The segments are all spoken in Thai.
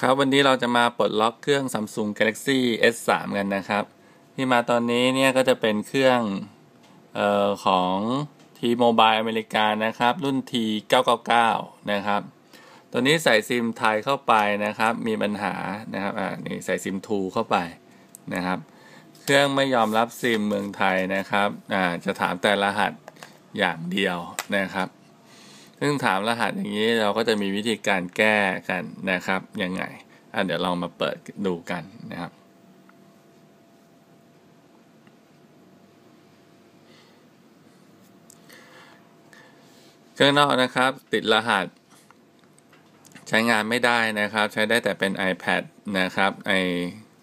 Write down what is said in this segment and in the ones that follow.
ครับวันนี้เราจะมาปลดล็อกเครื่อง Samsung Galaxy S3 กันนะครับ ที่มาตอนนี้เนี่ยก็จะเป็นเครื่องออของ T-Mobile อเมริกานะครับ รุ่น T999 นะครับ ตัวนี้ใส่ซิมไทยเข้าไปนะครับ มีปัญหานะครับอ่านี่ใส่ซิมทูเข้าไปนะครับ เครื่องไม่ยอมรับซิมเมืองไทยนะครับอ่าจะถามแต่รหัสอย่างเดียวนะครับ ซึ่งถามรหัสอย่างนี้เราก็จะมีวิธีการแก้กันนะครับยังไงอะเดี๋ยวลองมาเปิดดูกันนะครับเครื่องนอกนะครับ ติดรหัส ใช้งานไม่ได้นะครับ ใช้ได้แต่เป็น iPad นะครับไอ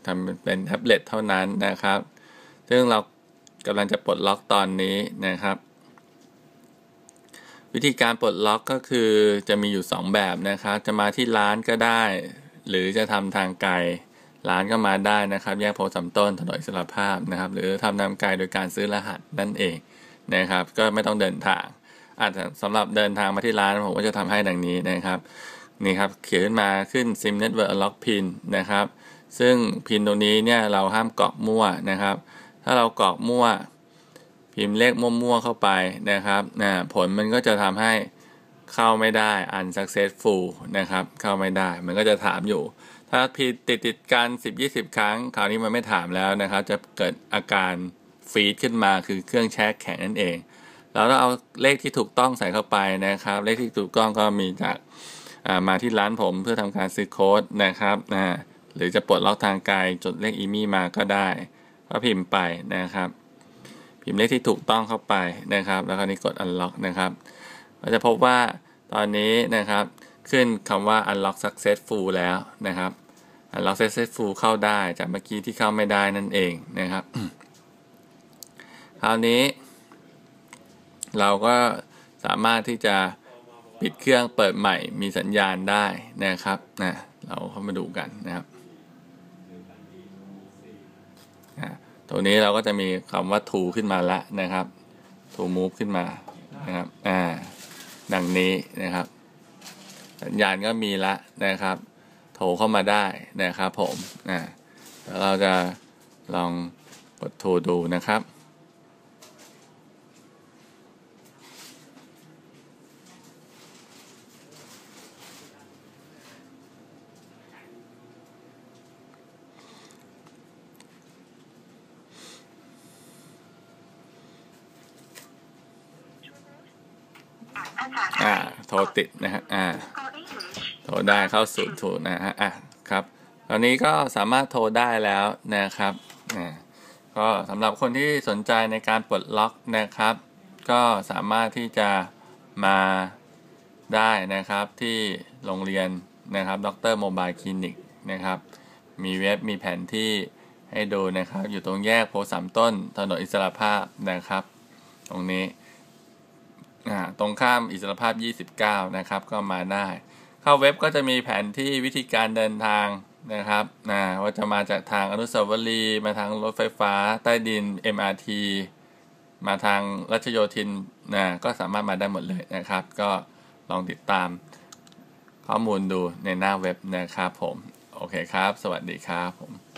ทำเป็นแท็บเล็ตเท่านั้นนะครับ ซึ่งเรากำลังจะปลดล็อกตอนนี้นะครับ วิธีการปลดล็อกก็คือจะมีอยู่ 2 แบบนะครับ จะมาที่ร้านก็ได้ หรือจะทำทางไกล ร้านก็มาได้นะครับ แยกโพสามต้นถนนอิสรภาพนะครับ หรือทำทางไกลโดยการซื้อรหัสนั่นเองนะครับ ก็ไม่ต้องเดินทางอาจจะสำหรับเดินทางมาที่ร้านผมก็จะทำให้ดังนี้นะครับนี่ครับเขียนขึ้นมาขึ้น SIM Network Unlock Pin นะครับ ซึ่งพินตรงนี้เนี่ยเราห้ามกรอกมั่วนะครับ ถ้าเรากรอกมั่ว พิมพ์เลขมั่วๆเข้าไปนะครับนะผลมันก็จะทำให้เข้าไม่ได้ unsuccessful นะครับ เข้าไม่ได้ มันก็จะถามอยู่ ถ้าผิดติดติดกัน 10-20 ครั้ง คราวนี้มันไม่ถามแล้วนะครับ จะเกิดอาการฟีดขึ้นมาคือเครื่องแช่แข็งนั่นเองแล้วเราเอาเลขที่ถูกต้องใส่เข้าไปนะครับ เลขที่ถูกต้องก็มีจากมาที่ร้านผมเพื่อทำการซื้อโค้ดนะครับนะหรือจะปลดล็อกทางไกลจดเลขอีมี่มาก็ได้ ก็พิมพ์ไปนะครับ พิมพ์เลขที่ถูกต้องเข้าไปนะครับ แล้วก็นี้กด unlock นะครับเราจะพบว่าตอนนี้นะครับขึ้นคำว่า unlock successful แล้วนะครับ unlock successful เข้าได้จากเมื่อกี้ที่เข้าไม่ได้นั่นเองนะครับ คราวนี้ เราก็สามารถที่จะปิดเครื่องเปิดใหม่มีสัญญาณได้นะครับนะเราเข้ามาดูกันนะครับ ตรงนี้เราก็จะมีคำว่า to ขึ้นมาแล้วนะครับ to move ขึ้นมานะครับอ่าดังนี้นะครับ สัญญาณก็มีละนะครับ โทรเข้ามาได้นะครับผมอ่าแล้วเราจะลองกดโทรดูนะครับ อ่าโทรติดนะฮะอ่าโทรได้เข้าศูนย์ถูกนะฮะอะครับตอนนี้ก็สามารถโทรได้แล้วนะครับอ่าก็สำหรับคนที่สนใจในการปลดล็อกนะครับ ก็สามารถที่จะมาได้นะครับที่โรงเรียนนะครับดรโมบายคลินิกนะครับ มีเว็บมีแผนที่ให้ดูนะครับ อยู่ตรงแยกโพสามต้นถนนอิสระภาพนะครับ ตรงนี้ ตรงข้ามอิสรภาพ 29 นะครับ ก็มาได้ เข้าเว็บก็จะมีแผนที่วิธีการเดินทางนะครับว่าจะมาจากทางอนุสาวรีย์มาทางรถไฟฟ้าใต้ดิน MRT มาทางรัชโยธินนะก็สามารถมาได้หมดเลยนะครับ ก็ลองติดตามข้อมูลดูในหน้าเว็บนะครับผม โอเคครับ สวัสดีครับผม